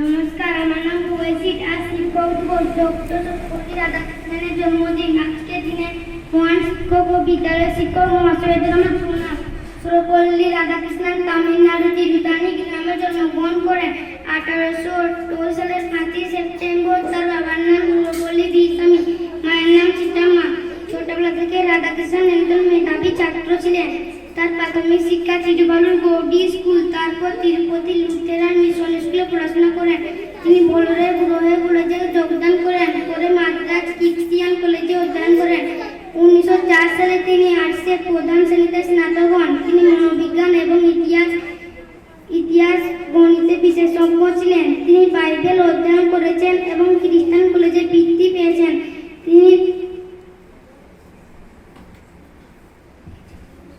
নমস্কার, আমার নাম আর শিক্ষক দিবস ডক্টর জন্মদিন। আজকের দিনে মহান শিক্ষক ও বিদ্যালয় শিক্ষক মহাশয়দের আমার প্রণাম সুরপল্লী রাধাকৃষ্ণন তামিলনাড়ু তিরুতানি গ্রামে জন্মগ্রহণ করেন আঠারোশো আটাত্তর সালের পাঁচই সেপ্টেম্বর তার বাবার নাম সুরপল্লী বিস্বামী, মায়ের নাম চিত্রাম্মা ছোটবেলা থেকে রাধাকৃষ্ণন একজন মেধাবী ছাত্র ছিলেন। তার প্রাথমিক শিক্ষা তিরুবালুর গৌডি স্কুল, তারপর তিরুপতি স্কুলে পড়াশোনা করেন তিনি বলোরে গ্রহে কলেজে যোগদান করেন পরে মাদ্রাজ ক্রিশ্চিয়ান কলেজে অধ্যয়ন করেন উনিশশো চার সালে তিনি আর্টসের প্রধান শ্রেণীতে স্নাতক হন। তিনি মনোবিজ্ঞান এবং ইতিহাস ইতিহাস গণিতে বিশেষজ্ঞ ছিলেন। তিনি বাইবেল অধ্যয়ন করেছেন এবং খ্রিস্টান কলেজে বৃত্তি পেয়েছেন। তিনি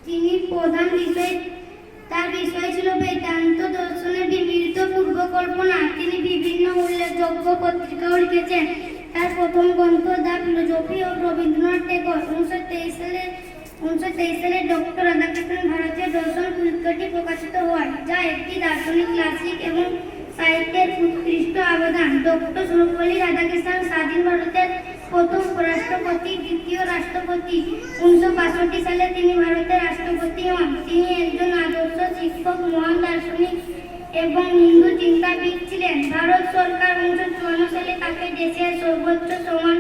তিনি প্রধান বিষয়, তার বিষয় ছিল বেদান্ত দর্শনের পত্রিকাও লিখেছেন তার প্রথম গ্রন্থ the philosophy of Rabindranath Tagore. উনিশশো তেইশ সালে, উনিশশো তেইশ সালে ডক্টর রাধাকৃষ্ণন ভারতীয় দর্শন পুস্তকটি প্রকাশিত হয়, যা একটি দার্শনিক, ক্লাসিক এবং সাহিত্যের উৎকৃষ্ট অবদান ডক্টর সর্বপল্লী রাধাকৃষ্ণন স্বাধীন ভারতের প্রথম উপরাষ্ট্রপতি, দ্বিতীয় রাষ্ট্রপতি। উনিশশো বাষট্টি সালে তিনি ভারতের রাষ্ট্রপতি হন। তিনি একজন আদর্শ, শিক্ষক, মহান দার্শনিক এবং হিন্দু চিন্তাবিদ ছিলেন। ভারত সরকার উনিশশো চুয়ান্ন সালে তাকে দেশের সর্বোচ্চ সমান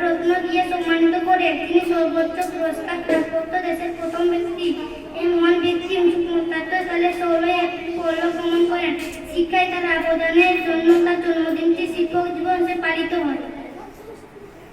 রত্ন দিয়ে সম্মানিত করে। তিনি সর্বোচ্চ পুরস্কার প্রাপ্ত দেশের প্রথম ব্যক্তি। এই মহান ব্যক্তি উনিশশো পঁচাত্তর সালে ষোলোই এপ্রিল পরলোকগমন করেন। শিক্ষায় তার অবদানের জন্য তার জন্মদিনটি